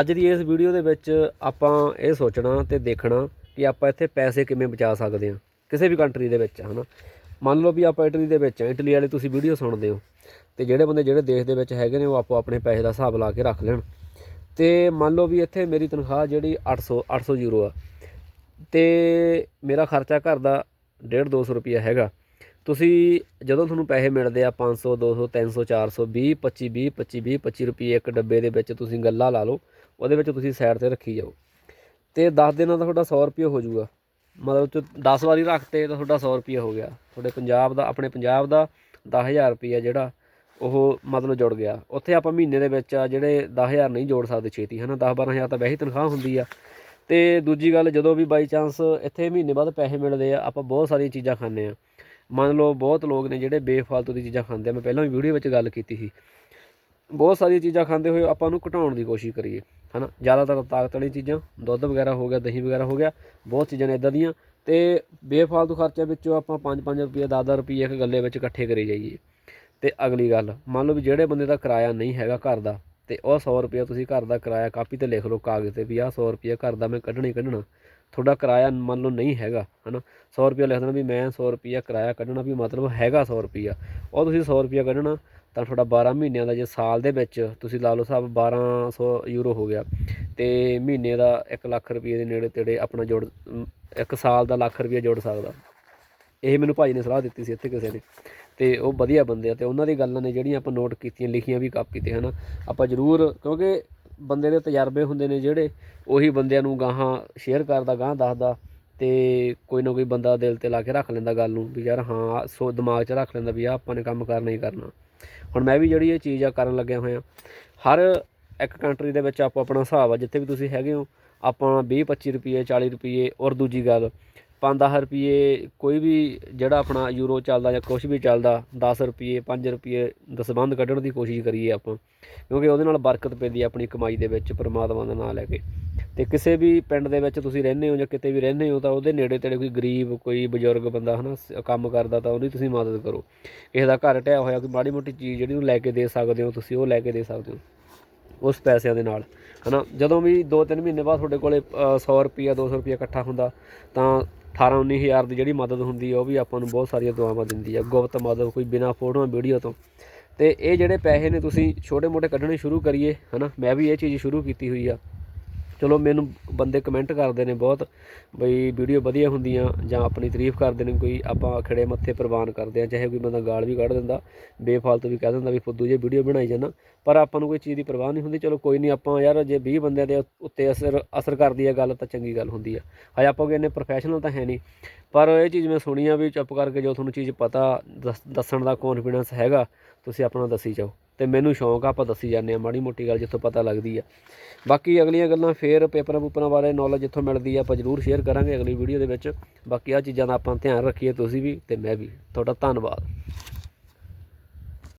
ਅੱਜ ਦੀ ਇਸ ਵੀਡੀਓ ਦੇ ਵਿੱਚ ਆਪਾਂ ਇਹ ਸੋਚਣਾ ਤੇ ਦੇਖਣਾ ਕਿ ਆਪਾਂ ਇੱਥੇ ਪੈਸੇ ਕਿਵੇਂ ਬਚਾ ਸਕਦੇ ਹਾਂ। ਕਿਸੇ ਵੀ ਕੰਟਰੀ ਦੇ ਵਿੱਚ, ਹਨਾ? ਮੰਨ ਲਓ ਵੀ ਆਪਾਂ ਇਟਲੀ ਦੇ ਵਿੱਚ ਆ ਇਟਲੀ ਵਾਲੇ ਤੁਸੀਂ ਵੀਡੀਓ ਸੁਣਦੇ ਹੋ ਤੇ ਜਿਹੜੇ ਬੰਦੇ ਜਿਹੜੇ ਦੇਸ਼ ਦੇ ਵਿੱਚ ਹੈਗੇ ਨੇ ਉਹ ਆਪੋ ਆਪਣੇ ਪੈਸੇ ਦਾ ਹਿਸਾਬ ਲਾ ਕੇ ਰੱਖ ਲੈਣ। ਤੇ ਮੰਨ ਲਓ ਵੀ ਇੱਥੇ ਮੇਰੀ ਤਨਖਾਹ ਜਿਹੜੀ 800 800 ਯੂਰੋ ਆ। ਤੇ ਮੇਰਾ ਖਰਚਾ ਘਰ ਦਾ 1.5 200 ਰੁਪਿਆ ਹੈਗਾ। ਤੁਸੀਂ ਜਦੋਂ ਤੁਹਾਨੂੰ ਪੈਸੇ ਮਿਲਦੇ ਆ 500 200 300 400 20 25 20 25 20 25 ਰੁਪਏ ਇੱਕ ਡੱਬੇ ਦੇ ਵਿੱਚ ਤੁਸੀਂ ਗੱਲਾ ਲਾ ਲਓ। ਉਹਦੇ ਵਿੱਚ ਤੁਸੀਂ ਸਾਈਡ ਤੇ ਰੱਖੀ ਜਾਓ। ਤੇ 10 ਦਿਨਾਂ ਦਾ ਤੁਹਾਡਾ 100 ਰੁਪਏ ਹੋ ਜਾਊਗਾ। ਮਤਲਬ ਚ 10 ਵਾਰੀ ਰੱਖਤੇ ਤਾਂ ਤੁਹਾਡਾ 100 ਰੁਪਏ ਹੋ ਗਿਆ। ਤੁਹਾਡੇ ਪੰਜਾਬ ਦਾ, ਆਪਣੇ ਪੰਜਾਬ ਦਾ 10000 ਰੁਪਏ ਜਿਹੜਾ ਉਹ ਮਤਲਬ ਜੁੜ ਗਿਆ। ਉੱਥੇ ਆਪਾਂ ਮਹੀਨੇ ਦੇ ਵਿੱਚ ਆ ਜਿਹੜੇ 10000 ਨਹੀਂ ਜੋੜ ਸਕਦੇ ਛੇਤੀ, ਹਨਾ? 10 12000 ਤਾਂ ਵੈਸੇ ਹੀ ਤਨਖਾਹ ਹੁੰਦੀ ਆ। ਤੇ ਦੂਜੀ ਗੱਲ, ਜਦੋਂ ਵੀ ਬਾਈ ਚਾਂਸ ਇੱਥੇ ਮਹੀਨੇ ਬਾਅਦ ਪੈਸੇ ਮਿਲਦੇ ਆ, ਆਪਾਂ ਬਹੁਤ ਸਾਰੀਆਂ ਚੀਜ਼ਾਂ ਖਾਂਦੇ ਆ। ਮੰਨ ਲਓ ਬਹੁਤ ਲੋਕ ਨੇ ਜਿਹੜੇ ਬੇਫਾਲਤੂ ਦੀ ਚੀਜ਼ਾਂ ਖਾਂਦੇ ਆ। ਮੈਂ ਪਹਿਲਾਂ ਵੀ ਵੀਡੀਓ ਵਿੱਚ ਗੱਲ ਕੀਤੀ ਸੀ। ਬਹੁਤ ਸਾਰੀਆਂ ਚੀਜ਼ਾਂ ਖਾਂਦੇ ਹੋਏ ਆਪਾਂ ਨੂੰ ਘਟਾਉਣ ਦੀ ਕੋਸ਼ਿਸ਼ ਕਰੀਏ, ਹਨਾ? ਜ਼ਿਆਦਾਤਰ ਤਾਕਤ ਵਾਲੀਆਂ ਚੀਜ਼ਾਂ, ਦੁੱਧ ਵਗੈਰਾ ਹੋ ਗਿਆ, ਦਹੀਂ ਵਗੈਰਾ ਹੋ ਗਿਆ, ਬਹੁਤ ਚੀਜ਼ਾਂ ਨੇ ਇਦਾਂ ਦੀਆਂ। ਤੇ ਬੇਫਾਲਤੂ ਖਰਚਿਆਂ ਵਿੱਚੋਂ ਆਪਾਂ 5-5 ਰੁਪਏ 10-10 ਰੁਪਏ ਇੱਕ ਗੱਲੇ ਵਿੱਚ ਇਕੱਠੇ ਕਰੀ ਜਾਈਏ। ਤੇ ਅਗਲੀ ਗੱਲ, ਮੰਨ ਲਓ ਵੀ ਜਿਹੜੇ ਬੰਦੇ ਦਾ ਕਿਰਾਇਆ ਨਹੀਂ ਹੈਗਾ ਘਰ ਦਾ, ਤੇ ਉਹ 100 ਰੁਪਏ ਤੁਸੀਂ ਘਰ ਦਾ ਕਿਰਾਇਆ ਕਾਪੀ ਤੇ ਲਿਖ ਲਓ ਕਾਗਜ਼ ਤੇ ਵੀ ਆਹ 100 ਰੁਪਏ ਘਰ ਦਾ ਮੈਂ ਕੱਢਣਾ ਹੀ ਕੱਢਣਾ। ਤੁਹਾਡਾ ਕਿਰਾਇਆ ਮੰਨ ਲਓ ਨਹੀਂ ਹੈਗਾ, ਹਨਾ? 100 ਰੁਪਏ ਲਿਖ ਦੇਣਾ ਵੀ ਮੈਂ 100 ਰੁਪਏ ਕਿਰਾਇਆ ਕੱਢਣਾ ਵੀ ਮਤਲਬ ਹੈਗਾ 100 ਰੁਪਏ ਉਹ ਤੁਸੀਂ 100 ਰੁਪਏ ਕੱਢਣਾ, ਤਾਂ ਤੁਹਾਡਾ 12 ਮਹੀਨਿਆਂ ਦਾ ਜੇ ਸਾਲ ਦੇ ਵਿੱਚ ਤੁਸੀਂ ਲਾ ਲਓ ਸਾਹਿਬ 1200 ਯੂਰੋ ਹੋ ਗਿਆ। ਤੇ ਮਹੀਨੇ ਦਾ 1 ਲੱਖ ਰੁਪਏ ਦੇ ਨੇੜੇ ਤੇੜੇ ਆਪਣਾ ਜੋੜ ਇੱਕ ਸਾਲ ਦਾ ਲੱਖ ਰੁਪਏ ਜੋੜ ਸਕਦਾ। ਇਹ ਮੈਨੂੰ ਭਾਜੀ ਨੇ ਸਲਾਹ ਦਿੱਤੀ ਸੀ ਇੱਥੇ ਕਿਸੇ ਨੇ। ਤੇ ਉਹ ਵਧੀਆ ਬੰਦੇ ਆ ਤੇ ਉਹਨਾਂ ਦੀ ਗੱਲਾਂ ਨੇ ਜਿਹੜੀਆਂ ਆਪਾਂ ਨੋਟ ਕੀਤੀਆਂ, ਲਿਖੀਆਂ ਵੀ ਕਾਪੀ ਤੇ, ਹਨਾ? ਆਪਾਂ ਜ਼ਰੂਰ, ਕਿਉਂਕਿ ਬੰਦੇ ਦੇ ਤਜਰਬੇ ਹੁੰਦੇ ਨੇ ਜਿਹੜੇ, ਉਹੀ ਬੰਦਿਆਂ ਨੂੰ ਗਾਹਾਂ ਸ਼ੇਅਰ ਕਰਦਾ, ਗਾਹਾਂ ਦੱਸਦਾ ਅਤੇ ਕੋਈ ਨਾ ਕੋਈ ਬੰਦਾ ਦਿਲ ਤੇ ਲਾ ਕੇ ਰੱਖ ਲੈਂਦਾ ਗੱਲ ਨੂੰ ਵੀ ਯਾਰ ਹਾਂ, ਸੋ ਦਿਮਾਗ 'ਚ ਰੱਖ ਲੈਂਦਾ ਵੀ ਆਹ ਆਪਾਂ ਨੇ ਕੰਮ ਕਰਨਾ ਹੀ ਕਰਨਾ। ਹੁਣ ਮੈਂ ਵੀ ਜਿਹੜੀ ਇਹ ਚੀਜ਼ ਆ ਕਰਨ ਲੱਗਿਆ ਹੋਇਆ, ਹਰ ਇੱਕ ਕੰਟਰੀ ਦੇ ਵਿੱਚ ਆਪੋ ਆਪਣਾ ਹਿਸਾਬ ਆ, ਜਿੱਥੇ ਵੀ ਤੁਸੀਂ ਹੈਗੇ ਹੋ, ਆਪਾਂ 20 25 ਰੁਪਏ 40 ਰੁਪਏ ਔਰ ਦੂਜੀ ਗੱਲ ਪੰਜ 10 ਰੁਪਏ ਕੋਈ ਵੀ ਜਿਹੜਾ ਆਪਣਾ ਯੂਰੋ ਚੱਲਦਾ ਜਾਂ ਕੁਛ ਵੀ ਚੱਲਦਾ 10 ਰੁਪਏ 5 ਰੁਪਏ ਦਸਬੰਦ ਕੱਢਣ ਦੀ ਕੋਸ਼ਿਸ਼ ਕਰੀਏ ਆਪਾਂ ਕਿਉਂਕਿ ਉਹਦੇ ਨਾਲ ਬਰਕਤ ਪੈਂਦੀ ਹੈ ਆਪਣੀ ਕਮਾਈ ਦੇ ਵਿੱਚ ਪਰਮਾਤਮਾ ਦਾ ਨਾਮ ਲੈ ਕੇ। ਤੇ ਕਿਸੇ ਵੀ ਪਿੰਡ ਦੇ ਵਿੱਚ ਤੁਸੀਂ ਰਹਿੰਦੇ ਹੋ ਜਾਂ ਕਿਤੇ ਵੀ ਰਹਿੰਦੇ ਹੋ ਤਾਂ ਉਹਦੇ ਨੇੜੇ ਤੇੜੇ ਕੋਈ ਗਰੀਬ ਕੋਈ ਬਜ਼ੁਰਗ ਬੰਦਾ ਹਨਾ ਸ- ਕੰਮ ਕਰਦਾ ਤਾਂ ਉਹਦੀ ਤੁਸੀਂ ਮਦਦ ਕਰੋ। ਕਿਸੇ ਦਾ ਘਰ ਢਹਿਆ ਹੋਇਆ ਕੋਈ ਮਾੜੀ ਮੋਟੀ ਚੀਜ਼ ਜਿਹੜੀ ਉਹਨੂੰ ਲੈ ਕੇ ਦੇ ਸਕਦੇ ਹੋ ਤੁਸੀਂ ਉਹ ਲੈ ਕੇ ਦੇ ਸਕਦੇ ਹੋ ਉਸ ਪੈਸਿਆਂ ਦੇ ਨਾਲ ਹਨਾ। ਜਦੋਂ ਵੀ 2-3 ਮਹੀਨੇ ਬਾਅਦ ਤੁਹਾਡੇ ਕੋਲੇ ਅ, 100 ਰੁਪਿਆ 200 ਰੁਪਿਆ ਇਕੱਠਾ ਹੁੰਦਾ ਤਾਂ 18 ਹਜ਼ਾਰ ਦੀ ਜਿਹੜੀ ਮਦਦ ਹੁੰਦੀ ਹੈ ਉਹ ਵੀ ਆਪਾਂ ਨੂੰ ਬਹੁਤ ਸਾਰੀਆਂ ਦੁਆਵਾਂ ਦਿੰਦੀ ਹੈ ਗੁਪਤ ਮਦਦ ਕੋਈ ਬਿਨਾ ਫੋਟੋਆਂ, ਵੀਡੀਓ ਤੋਂ। ਤੇ ਇਹ ਜਿਹੜੇ ਪੈਸੇ ਨੇ ਤੁਸੀਂ ਛੋਟੇ ਮੋਟੇ ਕੱਢਣੇ ਸ਼ੁਰੂ ਕਰੀਏ, ਹਨਾ? ਮੈਂ ਵੀ ਇਹ ਚੀਜ਼ ਸ਼ੁਰੂ ਕੀਤੀ ਹੋਈ ਆ। ਚਲੋ ਮੈਨੂੰ ਬੰਦੇ ਕਮੈਂਟ ਕਰਦੇ ਨੇ ਬਹੁਤ ਬਈ ਵੀਡੀਓ ਵਧੀਆ ਹੁੰਦੀਆਂ ਜਾਂ ਆਪਣੀ ਤਾਰੀਫ ਕਰਦੇ ਨੇ ਕੋਈ ਆਪਾਂ ਖੜੇ ਮੱਥੇ ਪ੍ਰਵਾਨ ਕਰਦੇ ਆ ਚਾਹੇ ਕੋਈ ਬੰਦਾ ਗਾਲ ਵੀ ਕੱਢ ਦਿੰਦਾ, ਬੇਫਾਲਤੂ ਵੀ ਕਹਿ ਦਿੰਦਾ ਵੀ ਫੁੱਦੂ ਜੇ ਵੀਡੀਓ ਬਣਾਈ ਜਾਂਦਾ, ਪਰ ਆਪਾਂ ਨੂੰ ਕੋਈ ਚੀਜ਼ ਦੀ ਪਰਵਾਹ ਨਹੀਂ ਹੁੰਦੀ, ਚਲੋ ਕੋਈ ਨਹੀਂ ਆਪਾਂ ਯਾਰ ਜੇ 20 ਬੰਦਿਆਂ ਦੇ ਉੱਤੇ ਅਸਰ ਅਸਰ ਕਰਦੀ ਹੈ ਗੱਲ ਤਾਂ ਚੰਗੀ ਗੱਲ ਹੁੰਦੀ ਆ ਹਜੇ ਆਪਾਂ ਕੋਈ ਇੰਨੇ ਪ੍ਰੋਫੈਸ਼ਨਲ ਤਾਂ ਹੈ ਨਹੀਂ, ਪਰ ਇਹ ਚੀਜ਼ ਮੈਂ ਸੁਣੀ ਆ ਵੀ ਚੁੱਪ ਕਰਕੇ ਜੋ ਤੁਹਾਨੂੰ ਚੀਜ਼ ਪਤਾ, ਦੱਸ- ਦੱਸਣ ਦਾ ਕੌਨਫੀਡੈਂਸ ਹੈਗਾ, ਤੁਸੀਂ ਆਪਣਾ ਦੱਸੀ ਜਾਓ। ਤੇ ਮੈਨੂੰ ਸ਼ੌਂਕ ਆ, ਆਪਾਂ ਦੱਸੀ ਜਾਂਦੇ ਆ, ਮਾੜੀ ਮੋਟੀ ਗੱਲ ਜਿੱਥੋਂ ਪਤਾ ਲੱਗਦੀ ਆ। ਬਾਕੀ ਅਗਲੀਆਂ ਗੱਲਾਂ ਫੇਰ ਪੇਪਰਾਂ ਪੂਪਰਾਂ ਬਾਰੇ ਨੌਲੇਜ ਜਿੱਥੋਂ ਮਿਲਦੀ ਆ, ਆਪਾਂ ਜ਼ਰੂਰ ਸ਼ੇਅਰ ਕਰਾਂਗੇ ਅਗਲੀ ਵੀਡੀਓ ਦੇ ਵਿੱਚ। ਬਾਕੀ ਆ ਚੀਜ਼ਾਂ ਦਾ ਆਪਾਂ ਧਿਆਨ ਰੱਖੀਏ ਤੁਸੀਂ ਵੀ, ਤੇ ਮੈਂ ਵੀ। ਤੁਹਾਡਾ ਧੰਨਵਾਦ।